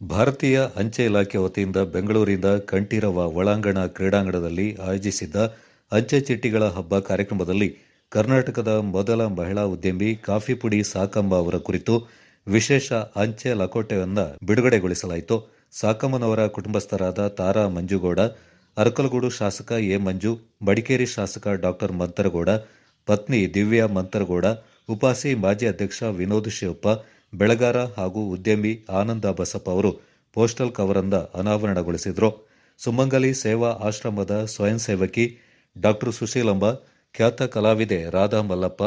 ಭಾರತೀಯ ಅಂಚೆ ಇಲಾಖೆ ವತಿಯಿಂದ ಬೆಂಗಳೂರಿನ ಕಂಠೀರವ ಒಳಾಂಗಣ ಕ್ರೀಡಾಂಗಣದಲ್ಲಿ ಆಯೋಜಿಸಿದ್ದ ಅಂಚೆ ಚೀಟಿಗಳ ಹಬ್ಬ ಕಾರ್ಯಕ್ರಮದಲ್ಲಿ ಕರ್ನಾಟಕದ ಮೊದಲ ಮಹಿಳಾ ಉದ್ಯಮಿ ಕಾಫಿ ಪುಡಿ ಸಾಕಮ್ಮ ಅವರ ಕುರಿತು ವಿಶೇಷ ಅಂಚೆ ಲಕೋಟೆಯನ್ನು ಬಿಡುಗಡೆಗೊಳಿಸಲಾಯಿತು. ಸಾಕಮ್ಮನವರ ಕುಟುಂಬಸ್ಥರಾದ ತಾರಾ ಮಂಜುಗೌಡ, ಅರಕಲಗೂಡು ಶಾಸಕ ಎ ಮಂಜು, ಮಡಿಕೇರಿ ಶಾಸಕ ಡಾಕ್ಟರ್ ಮಂತರಗೌಡ, ಪತ್ನಿ ದಿವ್ಯಾ ಮಂತರಗೌಡ, ಉಪಾಸಿ ಮಾಜಿ ಅಧ್ಯಕ್ಷ ವಿನೋದ್ ಶಿವಪ್ಪ ಬೆಳಗಾರ ಹಾಗೂ ಉದ್ಯಮಿ ಆನಂದ ಬಸಪ್ಪ ಅವರು ಪೋಸ್ಟಲ್ ಕವರಂದ ಅನಾವರಣಗೊಳಿಸಿದರು. ಸುಮಂಗಲಿ ಸೇವಾ ಆಶ್ರಮದ ಸ್ವಯಂ ಸೇವಕಿ ಡಾಕ್ಟರ್ ಸುಶೀಲಂಬ, ಖ್ಯಾತ ಕಲಾವಿದೆ ರಾಧಾ ಮಲ್ಲಪ್ಪ,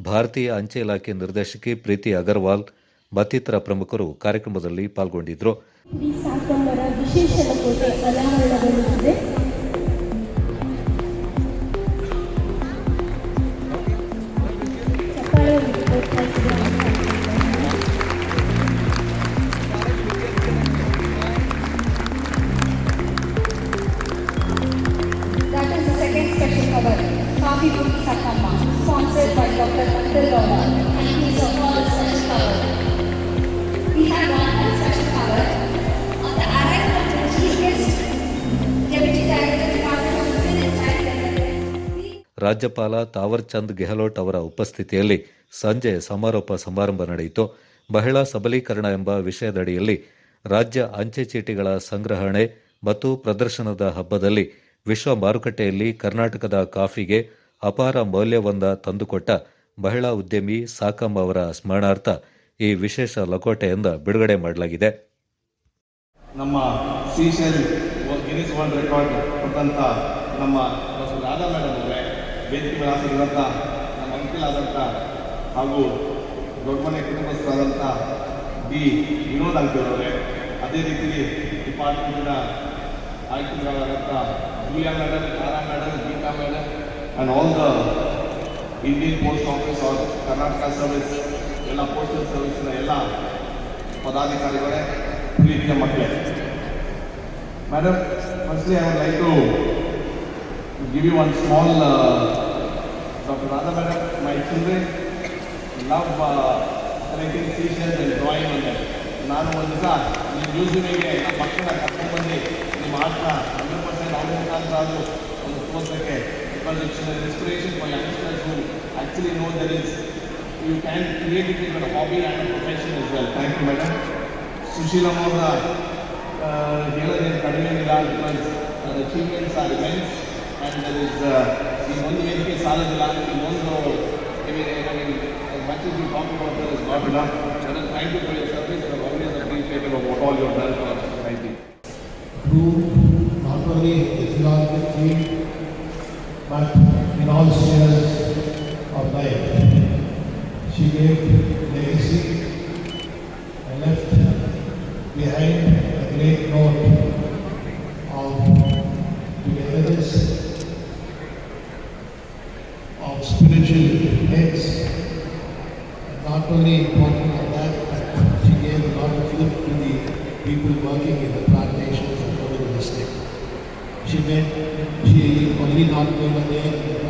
ಭಾರತೀಯ ಅಂಚೆ ಇಲಾಖೆ ನಿರ್ದೇಶಕಿ ಪ್ರೀತಿ ಅಗರ್ವಾಲ್, ಮತ್ತಿತರ ಪ್ರಮುಖರು ಕಾರ್ಯಕ್ರಮದಲ್ಲಿ ಪಾಲ್ಗೊಂಡಿದ್ದರು ಈ ಸಾಕಮ್ಮರ ರಾಜ್ಯಪಾಲ ತಾವರ್ ಚಂದ್ ಗೆಹ್ಲೋಟ್ ಅವರ ಉಪಸ್ಥಿತಿಯಲ್ಲಿ ಸಂಜೆ ಸಮಾರೋಪ ಸಮಾರಂಭ ನಡೆಯಿತು. ಮಹಿಳಾ ಸಬಲೀಕರಣ ಎಂಬ ವಿಷಯದಡಿಯಲ್ಲಿ ರಾಜ್ಯ ಅಂಚೆ ಚೀಟಿಗಳ ಸಂಗ್ರಹಣೆ ಮತ್ತು ಪ್ರದರ್ಶನದ ಹಬ್ಬದಲ್ಲಿ ವಿಶ್ವ ಮಾರುಕಟ್ಟೆಯಲ್ಲಿ ಕರ್ನಾಟಕದ ಕಾಫಿಗೆ ಅಪಾರ ಮೌಲ್ಯವೊಂದ ತಂದುಕೊಟ್ಟ ಮಹಿಳಾ ಉದ್ಯಮಿ ಸಾಕಮ್ಮ ಅವರ ಸ್ಮರಣಾರ್ಥ ಈ ವಿಶೇಷ ಲಕೋಟೆಯಿಂದ ಬಿಡುಗಡೆ ಮಾಡಲಾಗಿದೆ. ನಮ್ಮ ವರ್ಲ್ಡ್ ರೆಕಾರ್ಡ್ ಕೊಟ್ಟಂಥ ನಮ್ಮ ರಾಧಾ ಮೇಡಮ್ ಅವರೇ ವೇದಿಕೆ ಮೇಲೆ ನಮ್ಮ ಅಂಕಿಲ್ ಆದಂಥ ಹಾಗೂ ದೊಡ್ಡಮನೆ ಕುಟುಂಬಸ್ಥರಾದಂಥ ಡಿ. ವಿನೋದ್ ಅಂಕಿಯವರೇ ಅದೇ ರೀತಿ ಡಿಪಾರ್ಟ್ಮೆಂಟಿನ ಆಯ್ಕೆಗಳಾದಂಥ Julia madam Tara madam Geeta madam and all the Indian post office are Karnataka service ಎಲ್ಲ ಪೋಸ್ಟಲ್ ಸರ್ವಿಸ್ನ ಎಲ್ಲ ಪದಾಧಿಕಾರಿಗಳೇ, ಪ್ರೀತಿಯ ಮಕ್ಕಳೇ. Madam firstly I would like to give you one small doctor Radha madam my children love collecting seashells and drawing ಅಂತ ನಾನು ಒಂದು ದಿವಸ ನಿಮ್ಮ ಮ್ಯೂಸಿಯಮಿಗೆ ನಮ್ಮ ಮಕ್ಕಳನ್ನ ಕರ್ಕೊಂಡ್ಬಂದು ನಿಮ್ಮ ಆರ್ಟ್ನ ಹಂಡ್ರೆಡ್ ಪರ್ಸೆಂಟ್ ಅವ್ರ ಮುಖಾಂತರ ಒಂದು ತೋರಿಸೋಕ್ಕೆ because it's an inspiration for youngsters who actually know there is, you can create it even a hobby and a profession as well. Thank you, madam. Sushila Maura, uh, here in Kadime Milal because uh, the achievements are immense and there is, uh, in one way, Sala Milal, in one though, I mean, I mean, as much as we talk about there is not enough, there is thank you for your service and always appreciated of what all you have done for our society. Through not only Islam, but but in all spheres of life. She gave legacy and left behind a great note of togetherness, of spiritual heads. Not only important of that, but she gave a lot of lift to the people working in the plantations all over the state. शिवे श्री पंडित नाथ के मंदिर